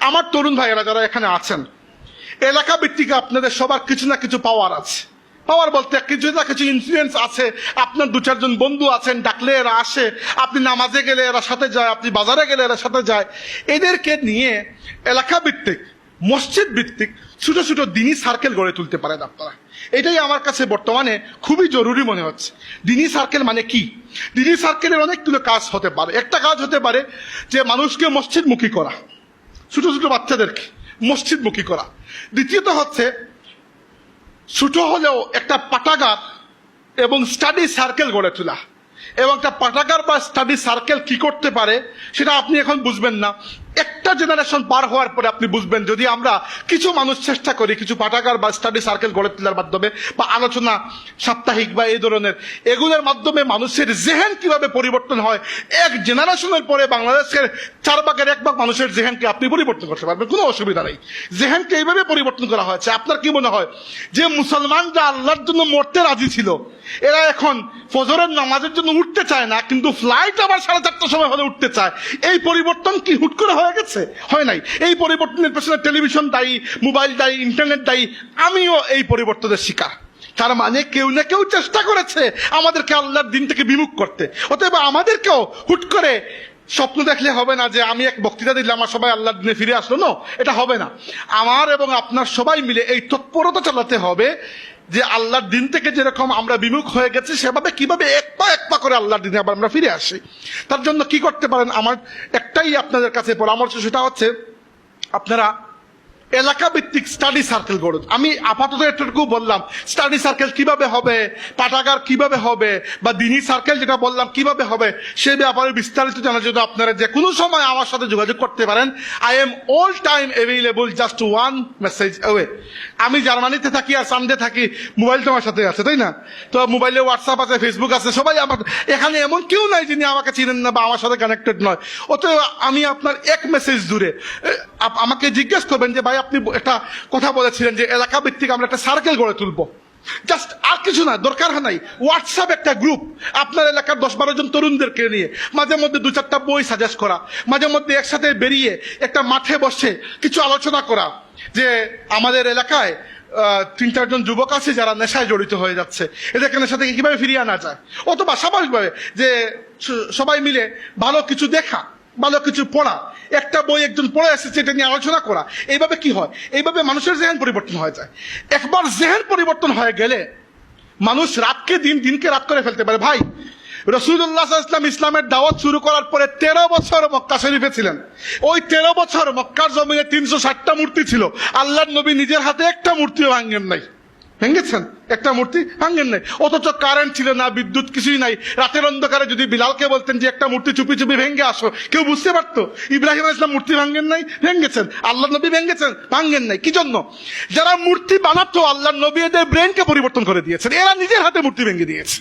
আমার তরুণ ভাইয়েরা যারা এখানে আছেন এলাকা ভিত্তিকে আপনাদের সবার কিছু না কিছু পাওয়ার আছে। পাওয়ার বলতে কিছু না কিছু ইনফ্লুয়েন্স আছে, আপনার দু চারজন বন্ধু আছেন, ডাকলে এরা আসে, আপনি নামাজে গেলে এরা সাথে যায়, আপনি বাজারে গেলে এরা সাথে যায়। এদেরকে নিয়ে এলাকা ভিত্তিক মসজিদ ভিত্তিক ছোট ছোট দিনই সার্কেল গড়ে তুলতে পারেন আপনারা। এটাই আমার কাছে বর্তমানে খুবই জরুরি মনে হচ্ছে। দিনই সার্কেল মানে কি? দিনই সার্কেলের অনেকগুলো কাজ হতে পারে। একটা কাজ হতে পারে যে মানুষকে মসজিদমুখী করা। ছোট ছোট বাচ্চাদেরকে মসজিদমুখী করা। দ্বিতীয়ত হচ্ছে, ছোট হলেও একটা পাঠাগার এবং স্টাডি সার্কেল গড়ে তোলা। এবং একটা পাঠাগার বা স্টাডি সার্কেল কি করতে পারে, সেটা আপনি এখন বুঝবেন না। একটা জেনারেশন পার হওয়ার পরে আপনি বুঝবেন, যদি আমরা কিছু মানুষ চেষ্টা করি, কিছু পাঠাগার বা স্টাডি সার্কেল গড়ে তোলার মাধ্যমে বা আলোচনা সাপ্তাহিক বা এই ধরনের, এগুলোর মাধ্যমে মানুষের জেহেন কীভাবে পরিবর্তন হয়, এক জেনারেশনের পরে বাংলাদেশের চার ভাগের এক ভাগ মানুষের জেহেনকে আপনি পরিবর্তন করতে পারবেন, কোনো অসুবিধা নেই। জেহেনকে এইভাবে পরিবর্তন করা হয়েছে। আপনার কি মনে হয় যে মুসলমানরা আল্লাহর জন্য মরতে রাজি ছিল? এরা এখন ফজরের নামাজের জন্য উঠতে চায় না, কিন্তু ফ্লাইট আবার সাড়ে চারটার সময় হলে উঠতে চায়। এই পরিবর্তন কি হুট করে হয়ে গেছে? হয় নাই? এই পরিবর্তনের পেছনে টেলিভিশন দায়ী, মোবাইল দায়ী, ইন্টারনেট দায়ী, আমিও এই পরিবর্তনের শিকার। তার মানে কেউ না কেউ চেষ্টা করেছে আমাদেরকে আল্লাহর দিন থেকে বিমুখ করতে। অতএব আমাদেরকেও হুট করে স্বপ্ন দেখলে হবে না যে আমি এক বক্তৃতা দিলাম আমার সবাই আল্লাহর দিনে ফিরে আসলো। না, এটা হবে না। আমার এবং আপনার সবাই মিলে এই তৎপরতা চালাতে হবে। যে আল্লাহর দিন থেকে যেরকম আমরা বিমুখ হয়ে গেছি, সেভাবে কীভাবে এক পা এক পা করে আল্লাহর দিনে আবার আমরা ফিরে আসি? তার জন্য কি করতে পারেন? আমার একটাই আপনাদের কাছে পরামর্শ, সেটা হচ্ছে আপনারা এলাকা ভিত্তিক স্টাডি সার্কেল গড়ুন। আমি আপাতত এটুকু বললাম স্টাডি সার্কেল কীভাবে হবে, পাঠাগার কীভাবে হবে, বা দিনী সার্কেল যেটা বললাম কীভাবে হবে, সে ব্যাপারে বিস্তারিত জানার জন্য আপনারা যে কোনো সময় আমার সাথে যোগাযোগ করতে পারেন। I am all time available just one message away আমি জার্মানিতে থাকি আর সানডে থাকি মোবাইল তো আমার সাথে আছে, তাই না? তো মোবাইলে হোয়াটসঅ্যাপ আছে ফেসবুক আছে, সবাই আমার, এখানে এমন কেউ নাই যিনি আমাকে চিনেন না বা আমার সাথে কানেক্টেড নয়। অতএব আমি আপনার এক মেসেজ দূরে। আমাকে জিজ্ঞেস করবেন যে, ভাই, আপনি একটা কথা বলেছিলেন যে, এলাকা ভিত্তিক আমরা একটা সার্কেল গড়ে তুলবো। জাস্ট আর কিছু না, দরকার হয় নাই। হোয়াটসঅ্যাপ একটা গ্রুপ আপনার এলাকার দশ বারো জন তরুণদেরকে নিয়ে। মাঝে মধ্যে দু চারটা বই সাজেস্ট করা। মাঝে মধ্যে একসাথে বেরিয়ে একটা মাঠে বসে কিছু আলোচনা করা। যে, আমাদের এলাকায় তিন চারজন যুবক আছে যারা নেশায় জড়িত হয়ে যাচ্ছে। এদেরকে নেশা থেকে কীভাবে ফিরিয়ে আনা যায়? অথবা স্বাভাবিকভাবে যে সবাই মিলে ভালো কিছু দেখা। ভালো কিছু পড়া। একটা বই একজন পড়ে এসেছে এটা নিয়ে আলোচনা করা। এইভাবে কি হয়? এইভাবে মানুষের জেহেন পরিবর্তন হয়ে যায়। একবার জেহেন পরিবর্তন হয়ে গেলে মানুষ রাতকে দিন, দিনকে রাত করে ফেলতে পারে। ভাই রসুল্লাহ ইসলাম ইসলামের দাওয়াত শুরু করার পরে তেরো বছর মক্কা শরীফে ছিলেন। ওই তেরো বছর মক্কার জমিনে তিনশো ষাটটা মূর্তি ছিল। আল্লাহ নবী নিজের হাতে একটা মূর্তিও ভাঙ্গেন নাই। ভেঙেছেন। একটা মূর্তি ভাঙ্গেন নাই। অথচ কারেন্ট ছিল না, বিদ্যুৎ কিছুই নাই। রাতের অন্ধকারে যদি বিলালকে বলতেন যে একটা মূর্তি চুপি চুপি ভেঙে আসো, কেউ বুঝতে পারতো। ইব্রাহিম আলাইহিস সালাম মূর্তি ভাঙ্গেন নাই, ভেঙেছেন। আল্লাহ নবী ভেঙেছেন ভাঙ্গেন নাই। কি জন্য? যারা মূর্তি বানাতো আল্লাহ নবী এদের ব্রেনকে পরিবর্তন করে দিয়েছেন। এরা নিজের হাতে মূর্তি ভেঙে দিয়েছে।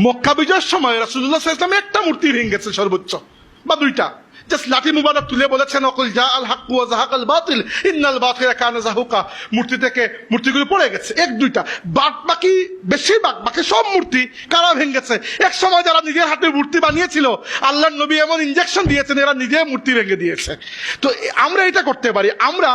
মক্কা বিজয়ের সময় রাসুল্লাহ ইসলাম একটা মূর্তি ভেঙেছে সর্বোচ্চ, বা দুইটা। জাস্ট লাঠি মুবারক তুলে বলেছেন অকুল জা আল হাক্কু ওয়া জাহাকাল বাতিল ইন্নাল বাতিল কানা জাহুকা মূর্তি থেকে মূর্তিগুলো পড়ে গেছে এক দুইটা বাদ বাকি বেশিরভাগ বাকি সব মূর্তি কারা ভেঙেছে এক সময় যারা নিজের হাতে মূর্তি বানিয়েছিল আল্লাহর নবী এমন ইঞ্জেকশন দিয়েছেন এরা নিজে মূর্তি ভেঙে দিয়েছে তো আমরা এটা করতে পারি আমরা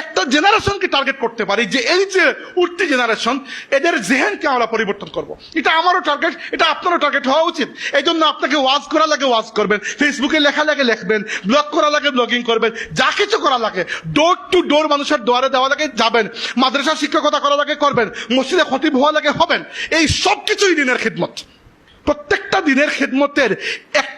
একটা জেনারেশনকে টার্গেট করতে পারি যে এই যে উঠতি জেনারেশন, এদের জেহেনকে আমরা পরিবর্তন করব। এটা আমারও টার্গেট এটা আপনারও টার্গেট হওয়া উচিত। এই জন্য আপনাকে ওয়াজ করা লাগে ওয়াজ করবেন ফেসবুকে লেখা লাগে লিখবেন ব্লগ করা লাগে ব্লগিং করবেন, যা কিছু করা লাগে ডোর টু ডোর মানুষের দোয়ারে দেওয়া লাগে, যাবেন। মাদ্রাসা শিক্ষকতা করা লাগে, করবেন। মসজিদে খতিব হওয়া লাগে, হবেন। এই সব কিছুই দিনের খিদমত। প্রত্যেকটা দিনের খেদমতের একটা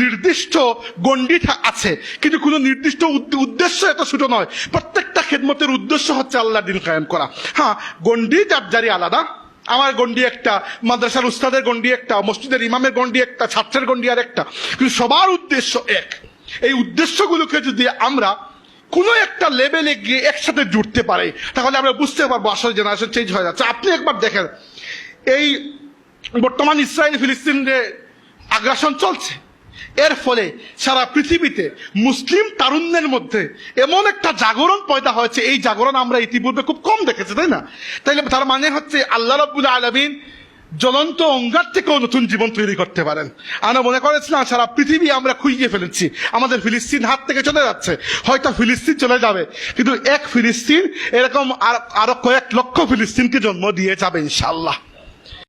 নির্দিষ্ট গণ্ডি আছে। কিন্তু কোনো নির্দিষ্ট উদ্দেশ্য এত ছোট নয়। প্রত্যেকটা খেদমতের উদ্দেশ্য হচ্ছে আল্লাহ দিন কায়েম করা। হ্যাঁ গণ্ডি যার জারি আলাদা। আমার গণ্ডি একটা, মাদ্রাসার উস্তাদের গণ্ডি একটা, মসজিদের ইমামের গণ্ডি একটা, ছাত্রের গণ্ডি আর একটা কিন্তু সবার উদ্দেশ্য এক। এই উদ্দেশ্যগুলোকে যদি আমরা কোনো একটা লেভেলে গিয়ে একসাথে জুড়তে পারে, তাহলে আমরা বুঝতে পারব আসলে জেনারেশন চেঞ্জ হয়ে যাচ্ছে। আপনি একবার দেখেন, এই বর্তমান ইসরায়েল ফিলিস্তিনের আগ্রাসন চলছে? এর ফলে সারা পৃথিবীতে মুসলিম তারুণ্যের মধ্যে এমন একটা জাগরণ পয়দা হয়েছে। এই জাগরণ আমরা ইতিপূর্বে খুব কম দেখেছি, তাই না? তাইলে তার মানে হচ্ছে আল্লাহ রব্বুল আলমিন জ্বলন্ত অঙ্গার থেকেও নতুন জীবন তৈরি করতে পারেন। আমরা মনে করেছিলাম সারা পৃথিবী আমরা খুইয়ে ফেলেছি। আমাদের ফিলিস্তিন হাত থেকে চলে যাচ্ছে। হয়তো ফিলিস্তিন চলে যাবে, কিন্তু এক ফিলিস্তিন এরকম আরও কয়েক লক্ষ ফিলিস্তিনকে জন্ম দিয়ে যাবে ইনশাল্লাহ